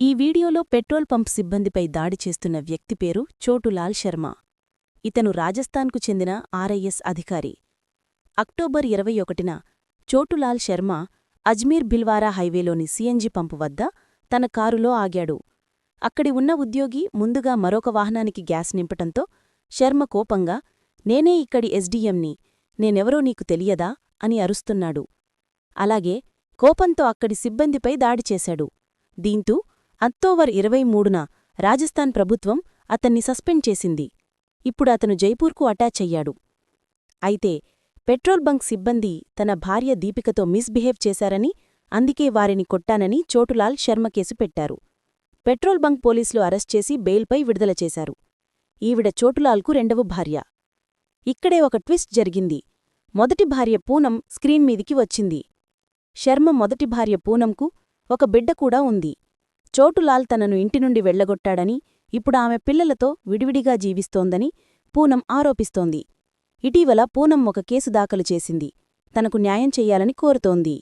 ఈ వీడియోలో petrol pump సిబ్బందిపై దాడి చేస్తున్న వ్యక్తి పేరు చోటులాల్ శర్మ. ఇతను రాజస్థాన్కు చెందిన ఆర్ఐఎస్ అధికారి. అక్టోబర్ ఇరవై ఒకటిన చోటులాల్ శర్మ అజ్మీర్ భిల్వారా హైవేలోని సిఎన్జి పంపు వద్ద తన కారులో ఆగాడు. అక్కడి ఉన్న ఉద్యోగి ముందుగా మరొక వాహనానికి గ్యాస్ నింపటంతో శర్మ కోపంగా నేనే ఇక్కడి ఎస్డీఎంని నేనెవరో నీకు తెలియదా? అని అరుస్తున్నాడు. అలాగే కోపంతో అక్కడి సిబ్బందిపై దాడి చేశాడు. దీంతో అక్టోబర్ ఇరవై మూడున రాజస్థాన్ ప్రభుత్వం అతన్ని సస్పెండ్ చేసింది. ఇప్పుడు అతను జైపూర్కు అటాచ్ అయ్యాడు. అయితే పెట్రోల్ బంక్ సిబ్బంది తన భార్య దీపికతో మిస్బిహేవ్ చేశారని అందుకే వారిని కొట్టానని చోటులాల్ శర్మ కేసు పెట్టారు. పెట్రోల్ బంక్ పోలీసులు అరెస్ట్ చేసి బెయిల్పై విడుదల చేశారు. ఈవిడ చోటులాల్కు రెండవ భార్య. ఇక్కడే ఒక ట్విస్ట్ జరిగింది. మొదటి భార్య పూనం స్క్రీన్ మీదికి వచ్చింది. శర్మ మొదటి భార్య పూనంకు ఒక బిడ్డ కూడా ఉంది. చోటులాల్ తనను ఇంటి నుండి వెళ్ళగొట్టాడని ఇప్పుడు ఆమె పిల్లలతో విడివిడిగా జీవిస్తోందని పూనం ఆరోపిస్తోంది. ఇటీవల పూనం ఒక కేసు దాఖలు చేసింది. తనకు న్యాయం చెయ్యాలని కోరుతోంది.